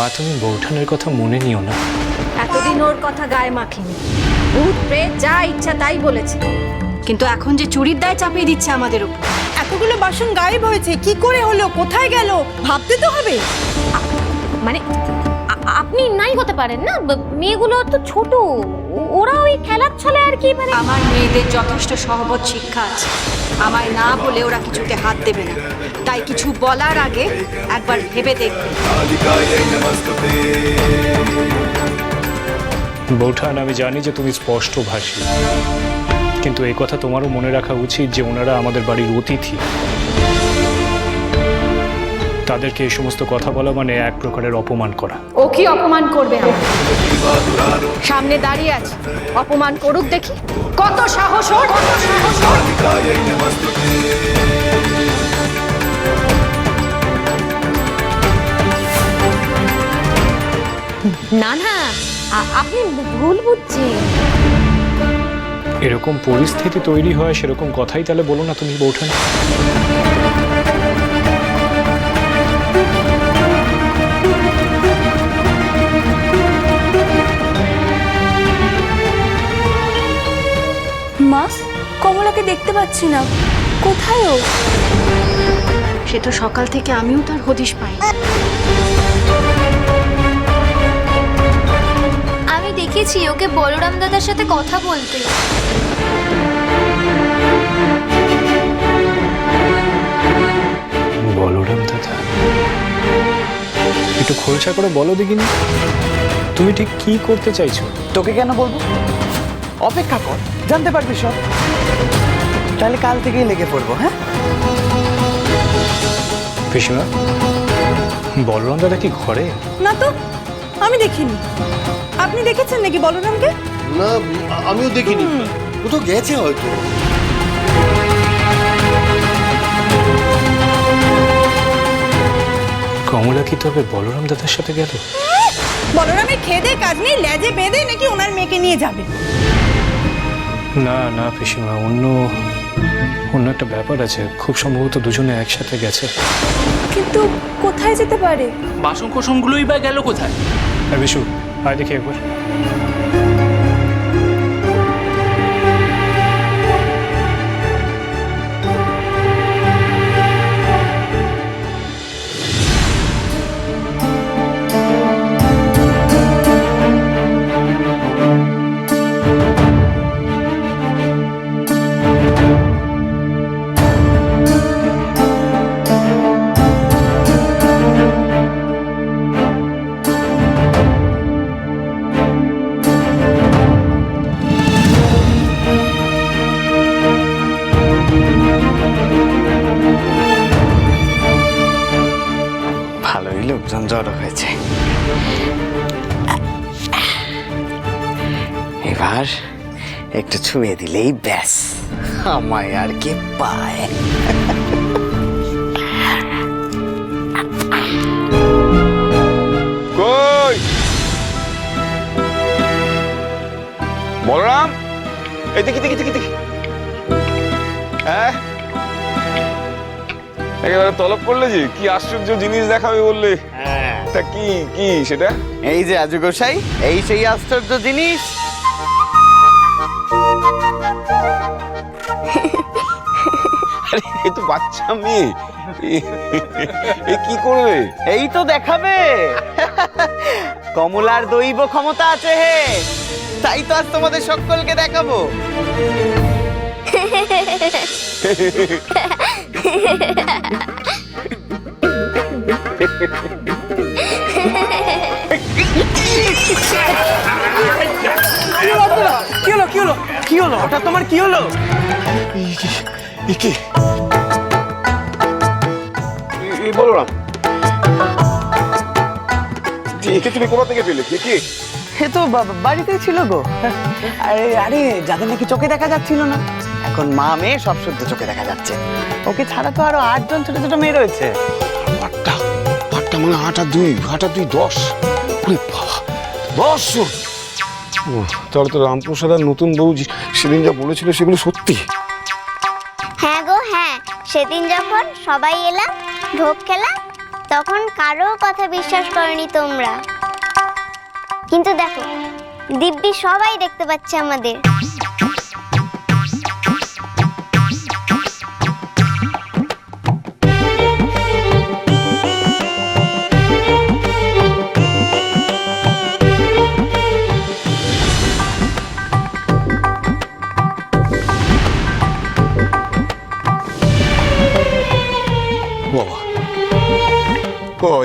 মা তুমি বৌঠানের কথা মনে নিও না। এতদিন ওর কথা গায়ে মাখিনি। ভূত প্রেত যা ইচ্ছা তাই বলেছে। কিন্তু এখন যে চুরির দায় চাপিয়ে দিচ্ছে আমাদের উপর এতগুলো বাসন গায়েব হয়েছে কি করে হলো? কোথায় গেল? ভাবতে তো হবে। মানে আপনি নাই হতে পারেন না? মেয়েগুলো তো ছোট। ওরা ওই খেলার ছলে আর কি মানে আমার মেয়েদের যথেষ্ট সহবত শিক্ষা আছে। আমায় না বলে ওরা কিছুতে হাত দেবে না। তাই কিছু বলার আগে একবার ভেবে দেখবে। বৌঠান আমি জানি যে তুমি স্পষ্ট ভাষী। কিন্তু এই কথা তোমারও মনে রাখা উচিত যে ওনারা আমাদের বাড়ির অতিথি। তাদেরকে এই সমস্ত কথা বলা মানে এক প্রকারের অপমান করা। ও কি অপমান করবে সামনে দাঁড়িয়ে আছে। অপমান করুক দেখি। কত সাহস ওর? কত সাহস ওর? না না আপনি ভুল বুঝছেন। এরকম পরিস্থিতি তৈরি হয় সেরকম কথাই তাহলে বলো না তুমি বৌঠান। দেখতে পাচ্ছি না। কোথায় ও? সে তো সকাল থেকে আমিও তার হদিশ পাই। আমি দেখেছি ওকে বলরাম দাদার সাথে কথা বলতে। বলরাম দাদা? একটু খোলসা করে বলো দেখিনি। তুমি ঠিক কি করতে চাইছো? তোকে কেন বলব? অপেক্ষা কর জানতে পারবি সব। তাহলে কাল থেকেই লেগে পড়ব হ্যাঁ? পিসিমা বলরাম দাদা কি ঘরে? না তো আমি দেখিনি। আপনি দেখেছেন নাকি বলরামকে? না আমিও দেখিনি। কোথাও গেছে হয়তো। কমলা কি তবে বলরাম দাদার সাথে গেল? বলরামের খেদে কাজ নেই লেজে বেঁধে নাকি ওনার মেয়েকে নিয়ে যাবে? না না পিসিমা অন্য অন্য একটা ব্যাপার আছে। খুব সম্ভবত দুজনে একসাথে গেছে। কিন্তু কোথায় যেতে পারে? বাসন কোসনগুলোই বা গেল কোথায়? আর বিশু আয় দেখি একবার। এবার একটু ছুঁয়ে দিলেই ব্যাস। আমায় আর কি পায়? কই? বলরাম? এই দেখি দেখি দেখি দেখি। হ্যাঁ? একেবারে তলব করলে যে কি আশ্চর্য জিনিস দেখাবে বললে। তা কি কি সেটা? এই যে আজু গোসাই এই সেই আশ্চর্য জিনিস আরে এ তো বাচ্চা মেয়ে। এ- কি করবে? এই তো দেখাবে। কমলার দৈব ক্ষমতা আছে হে। তাই তো আজ তোমাদের সকলকে দেখাবো। কি কি হলো? হঠাৎ তোমার কি হলো? কে? একে তুমি কোথা থেকে পেলে? কে কে? সে তো বাড়িতেই ছিল গো। আরে আরে যাদের নাকি চোখে দেখা যাচ্ছিল না। এখন মা মেয়ে সব শুদ্ধ চোখে দেখা যাচ্ছে। ওকে ছাড়া তো আরও আটজন ছোট ছোট মেয়ে রয়েছে। আটটা? আটটা মানে আট দুই আট দুই দশ। বাবা। দশ তাহলে তো রামপ্রসাদ নতুন বউ সেদিন যা বলেছিল সেগুলো সত্যি? হ্যাঁ গো হ্যাঁ। সেদিন যখন সবাই এলাম ভোগ খেলাম তখন কারও কথা বিশ্বাস করনি তোমরা। কিন্তু দেখো, দিব্যি সবাই দেখতে পাচ্ছে আমাদের।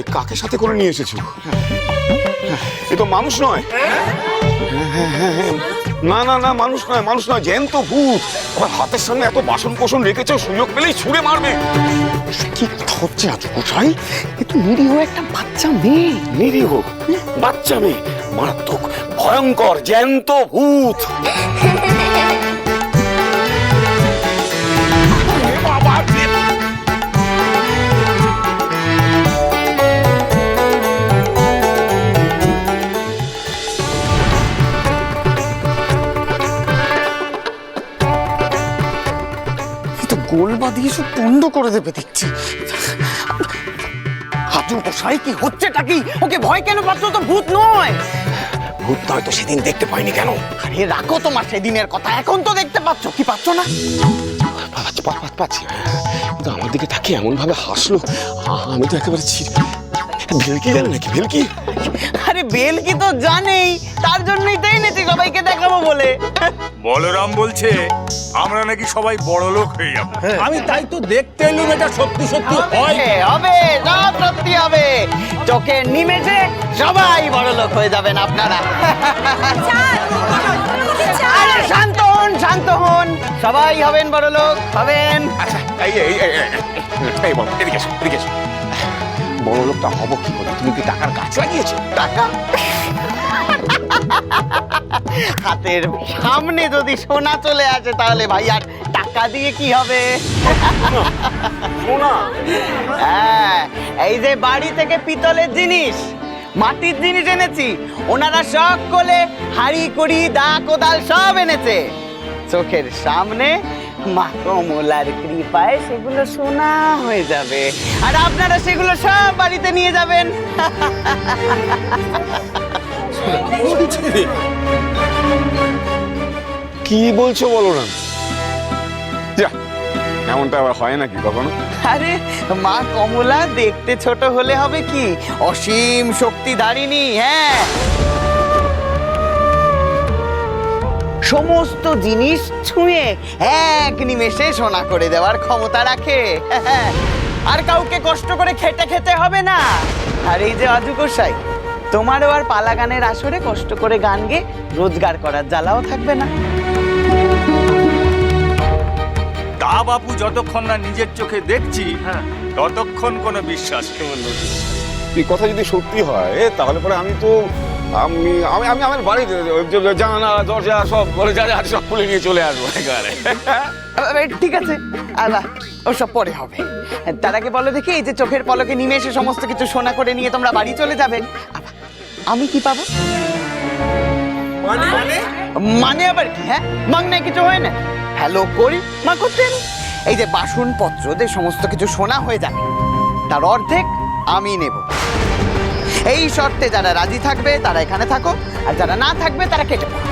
এ কাকে সাথে করে নিয়ে এসেছ? এ তো মানুষ নয়। না না না মানুষ নয় মানুষ নয় জ্যান্ত ভূত। আবার হাতের সামনে এত বাসন কোসন রেখেছে সুযোগ পেলেই ছুঁড়ে মারবে। কি হচ্ছে আজ কোথায় এ তো নিরীহ একটা বাচ্চা মেয়ে। নিরীহ? বাচ্চা মেয়ে? মারাত্মক ভয়ঙ্কর জ্যান্ত ভূত। দিয়ে সব বন্ধ করে দেবে দেখছি। হাজু মশাই কি হচ্ছেটা কি? ওকে ভয় কেন পাচ্ছ? তো ভূত নয়। ভূত নয় তো সেদিন দেখতে পাইনি কেন? আরে রাখো তোমার সেদিনের কথা এখন তো দেখতে পাচ্ছ কি পাচ্ছ না? পাচ্ছি পাচ্ছি কিন্তু আমার দিকে তাকিয়ে এমন ভাবে হাসলো আমি তো একেবারে ছি ভেলকি জানে নাকি ভেলকি আরে বেল কি তো জানেই তার জন্যই তো এনেছি সবাইকে দেখাবো বলে বলরাম বলছে আমরা নাকি সবাই বড় লোক হয়ে যাব আমি তাই তো দেখতে এলুম এটা সত্যি সত্যি হয় হবে, সব সত্যি হবে চোখে নিমেষে সবাই বড় লোক হয়ে যাবেন আপনারা আরে শান্ত হন শান্ত হন সবাই হবেন বড় লোক হবেন আচ্ছা এই এই এই এই, এই বাবা এদিকে এদিকে বড় লোকটা হব কি করে? তুমি কি টাকার গাছ লাগিয়েছো? টাকা? হাতের সামনে যদি সোনা চলে আসে তাহলে ভাই আর টাকা দিয়ে কি হবে? সোনা? হ্যাঁ এই যে বাড়ি থেকে পিতলের জিনিস মাটির জিনিস এনেছি ওনারা শখ করে হাড়ি কুড়ি দা কোদাল সব এনেছে। চোখের সামনে মা কমলার কৃপায় সেগুলো সোনা হয়ে যাবে। আর আপনারা সেগুলো সব বাড়িতে নিয়ে যাবেন। কি বলছো বলো না? এমনটা আবার হয় নাকি কখনো? আরে মা কমলা দেখতে ছোট হলে হবে কি? অসীম শক্তি দারিনী হ্যাঁ। সমস্ত জিনিস ছুঁয়ে এক নিমেষে সোনা করে দেওয়ার ক্ষমতা রাখে। আর কাউকে কষ্ট করে খেটে খেতে হবে না। আর এই যে অজু গোসাই তোমারও আর পালা গানের আসরে কষ্ট করে গান গেয়ে রোজগার করার জ্বালাও থাকবে না। তা বাপু যতক্ষণ না নিজের চোখে দেখছি ততক্ষণ কোনো বিশ্বাস নেই। এই কথা যদি সত্যি হয় তাহলে পরে আমি তো আমি আমি আমি আমার বাড়ির জানালা দরজা সব বলে যা যা সব খুলে নিয়ে চলে আসব একেবারে। আরে, ঠিক আছে। আলা ওসব পরে হবে। তার আগে বলো দেখি এই যে চোখের পলকে নিমেষে সমস্ত কিছু সোনা করে নিয়ে তোমরা বাড়ি চলে যাবে। আমি কি পাবো? মানে? আবার কি হ্যাঁ? মাংনে কিছু হয় না। হ্যালো করি মা করতেন এই যে বাসনপত্র যে সমস্ত কিছু সোনা হয়ে যাবে তার অর্ধেক আমি নেব। এই শর্তে যারা রাজি থাকবে তারা এখানে থাকো। আর যারা না থাকবে তারা কেটে পড়ো।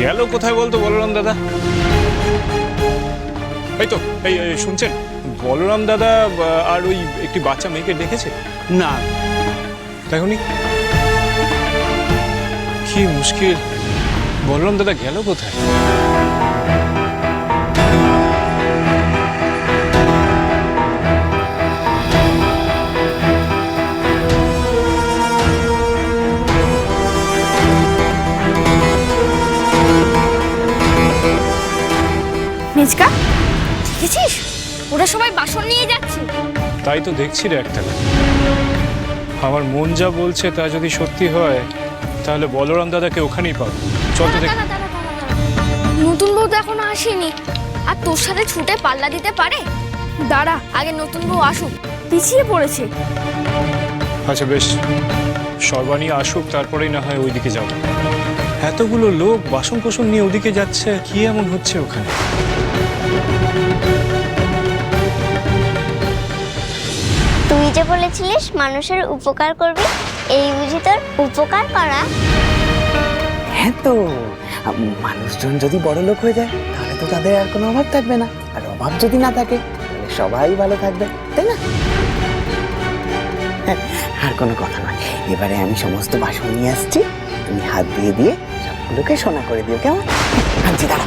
গেল কোথায় বলতো বলরাম দাদা? এই তো এই শুনছেন? বলরাম দাদা আর ওই একটি বাচ্চা মেয়েকে ডেকেছে? না। দেখনি কি মুশকিল? বলরাম দাদা গেল কোথায়? মিজকা দেখেছিস? ওরা সবাই বাসন নিয়ে যাচ্ছে। তাই তো দেখছি রে একটা আমার মন যা বলছে তা যদি সত্যি হয় তাহলে বলরাম দাদাকে ওখানেই পাবো। চল তো দেখ। নতুন বউ তো এখনও আসেনি। আর তোর সাথে ছুটে পাল্লা দিতে পারে? দাঁড়া আগে নতুন বউ আসুক। পিছিয়ে পড়েছে। আচ্ছা বেশ। সর্বাণী আসুক তারপরেই না হয় ওইদিকে যাব। এতগুলো লোক বাসন কোসন নিয়ে ওদিকে যাচ্ছে কি এমন হচ্ছে ওখানে? তুই যে বলেছিলিস মানুষের উপকার করবি এই বুঝি তোর উপকার করা? হ্যাঁ তো মানুষজন যদি বড় লোক হয়ে যায় তাহলে তো তাদের আর কোনো অভাব থাকবে না। আর অভাব যদি না থাকে তাহলে সবাই ভালো থাকবে তাই না? হ্যাঁ, আর কোনো কথা নয়। এবারে আমি সমস্ত বাসন নিয়ে আসছি। তুমি হাত দিয়ে দিয়ে সবগুলোকে সোনা করে দিও কেমন? আনছি দাঁড়া